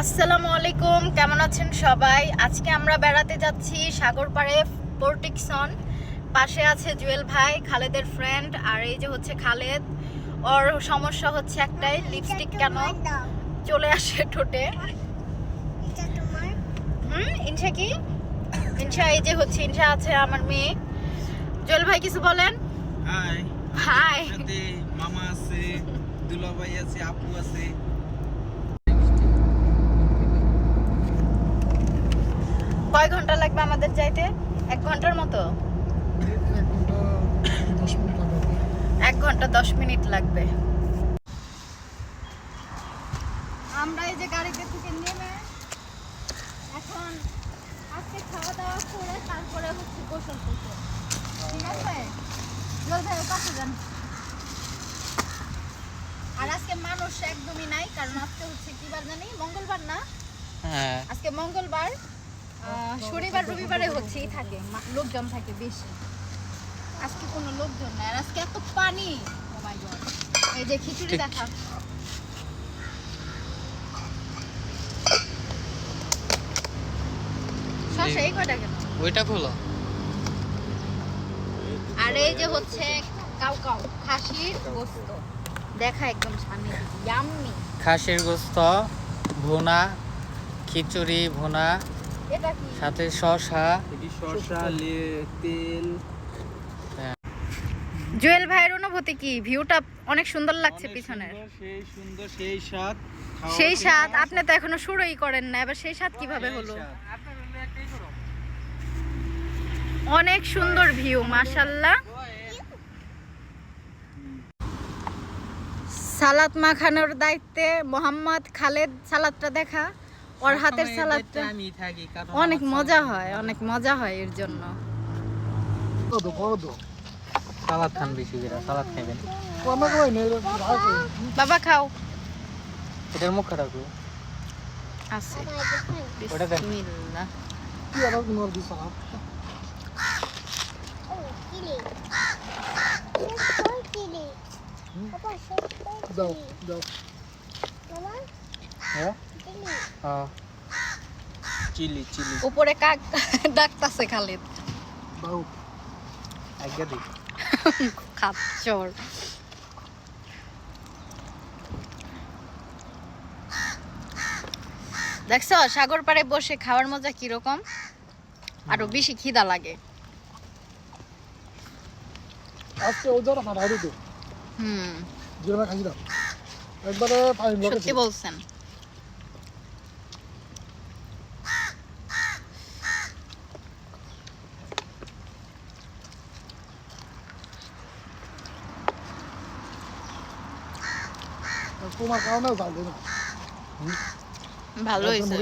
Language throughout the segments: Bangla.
আসসালামু আলাইকুম কেমন আছেন সবাই? আজকে আমরা বেড়াতে যাচ্ছি সাগর পাড়ে পোর্টিকসন। পাশে আছে জুয়েল ভাই খালেদের ফ্রেন্ড আর এই যে হচ্ছে খালেদ। ওর সমস্যা হচ্ছে একটাই লিপস্টিক কেন চলে আসে ঠোঁটে? হুম ইনশা কি? ইনশা এই যে হচ্ছে ইনশা আছে আমার মেয়ে। জুয়েল ভাই কিছু বলেন? হাই হাই মামা আছে দুলাভাই আছে আপু আছে কয় ঘণ্টা লাগবে আমাদের যাইতে এক ঘণ্টার মতো? এক ঘণ্টা দশ মিনিট লাগবে। আমরা এই যে গাড়িতে থেকে নেমে এখন আজকে খাওয়া দাওয়া করে তারপরে হচ্ছে গোসল করতে ঠিক আছে? যান। আর আজকে মানুষ একদমই নাই কারণ আজকে হচ্ছে কি বার জানি? মঙ্গলবার না? হ্যাঁ। আজকে মঙ্গলবার। শনিবার রবিবারে হচ্ছেই থাকে। লোকজন থাকে বেশি। আজকে কোনো লোকজন নাই। আর আজকে এত পানি। গড এই যে খিচুড়ি দেখা। শসা এই কয়টা কেন? ওইটা খোলো আর এই যে হচ্ছে কাউ কাউ খাসির গোস্ত। দেখা একদম সামনে। ইয়াম্মি খাসির গোস্ত ভুনা খিচুড়ি ভুনা এটা কি? সাথে শসা। এটি শসা তেল। জুয়েল ভাইয়ের অনুভূতি কি? ভিউটা অনেক সুন্দর লাগছে পিছনের। সেই সুন্দর সেই স্বাদ। সেই স্বাদ আপনি তো এখনও শুরুই করেন না এবার সেই স্বাদ কীভাবে হলো? অনেক সুন্দর ভিউ মাশাল্লাহ সালাদ মাখানোর দায়িত্বে মোহাম্মদ খালেদ সালাদটা দেখা। ওর হাতের সালাদটা আমি থাকি কারণ অনেক মজা হয় অনেক মজা হয় এর জন্য। সালাদ খান বেশি করে সালাদ খাবেন বাবা খাও। এটার মুখ খারাপ আছে। ওটা দেন। বিসমিল্লাহ। হ্যাঁ হ্যাঁ। Chilli chilli. উপরে কাক ডাকতাছে খালেদ আজ্ঞা খাচ্চর দেখছ সাগর পাড়ে বসে খাওয়ার মজা কীরকম? আরও বেশি খিদা লাগে। আজকে ওদের তো হুম। জিরা খাই দাও। একবারে ফাইন সত্যি বলছেন। তোমার কারণেও জাল দেয় না ভালো হয়েছে।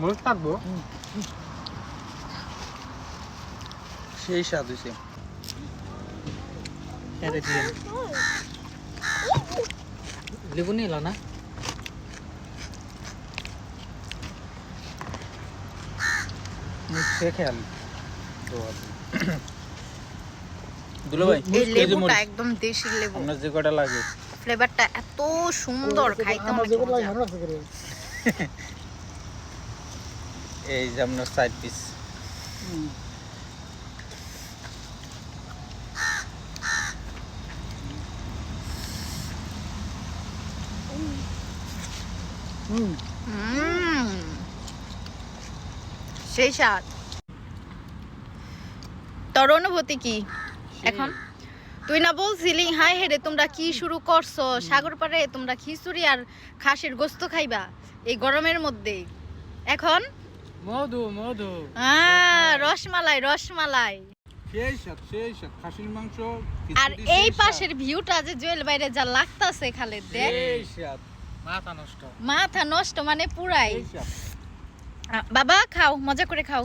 মরিচ থাকব? সেই স্বাদ হয়েছে। লেবু নিল না? মুখ খেয়ে আলি দুলাভাই এই এই লেবুটা একদম দেশি লেবু। আপনার যে কটা লাগে ফ্লেভারটা এত সুন্দর খাইতে অনেক মজা। রাখতে পারি এই যে আপনার সাইড পিস হুম। হুম। সেই স্বাদ। তোর অনুভূতি কি? এখন? তুই না বলছিলি হাই হেরে তোমরা কি শুরু করছ? সাগর পাড়ে তোমরা খিচুড়ি আর খাসির গোস্ত খাইবা এই গরমের মধ্যে। এখন? মধু মধু। আহ, রসমালাই রসমালাই। আর এই পাশের ভিউটা যে জুয়েল বাইরে যা লাগতাছে খালেদ দেখ। মাথা নষ্ট। মাথা নষ্ট মানে পুরাই। বাবা খাও মজা করে খাও।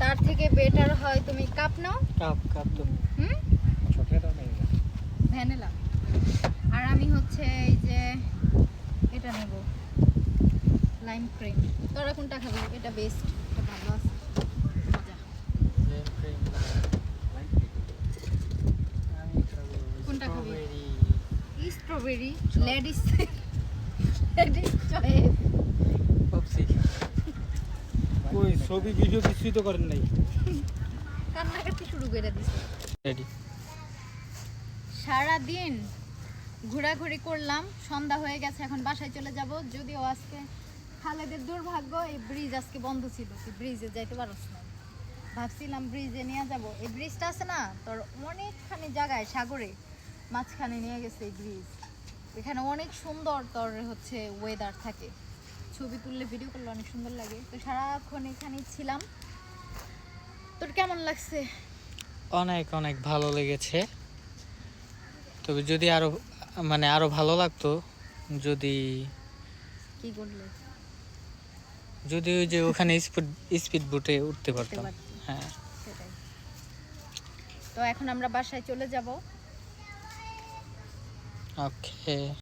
তার থেকে বেটার হয় তুমি কাপ নাও। কাপ কাপ তো। হুম? চকলেট আর নেই। ভ্যানিলা আর আমি হচ্ছে এই যে এটা নেব। লাইম ক্রিম তোরা কোনটা খাবি? এটা বেস্ট এটা ভালো আছে। খাব কোনটা খাবি? strawberry, strawberry ladies ladies choice ওই ছবি ভিডিও কিছুই তো করেন নাই। কান্নাকাটি শুরু করে দিছে। রেডি সারা দিন ঘোরাঘুরি করলাম সন্ধ্যা হয়ে গেছে এখন বাসায় চলে যাব। যদিও আজকে খালেদের দুর্ভাগ্য এই ব্রিজ আজকে বন্ধ ছিল তুই ব্রিজে যাইতে পারস না। ভাবছিলাম ব্রিজে নিয়ে যাব। এই ব্রিজটা আছে না তোর অনেকখানি জায়গায় সাগরে মাঝখানে নিয়ে গেছে এই ব্রিজ এখানে অনেক সুন্দর তোর হচ্ছে ওয়েদার থাকে। ছবি তুললে ভিডিও করলে অনেক সুন্দর লাগে। তো সারাক্ষণ এখানেই ছিলাম। তোর কেমন লাগছে? অনেক অনেক ভালো লেগেছে। তবে যদি আরও মানে আরও ভালো লাগতো যদি কি করলে? যদি ওই যে ওখানে স্পিড স্পিড বোটে উঠতে পারতাম। হ্যাঁ। তো এখন আমরা বাসায় চলে যাব। ওকে।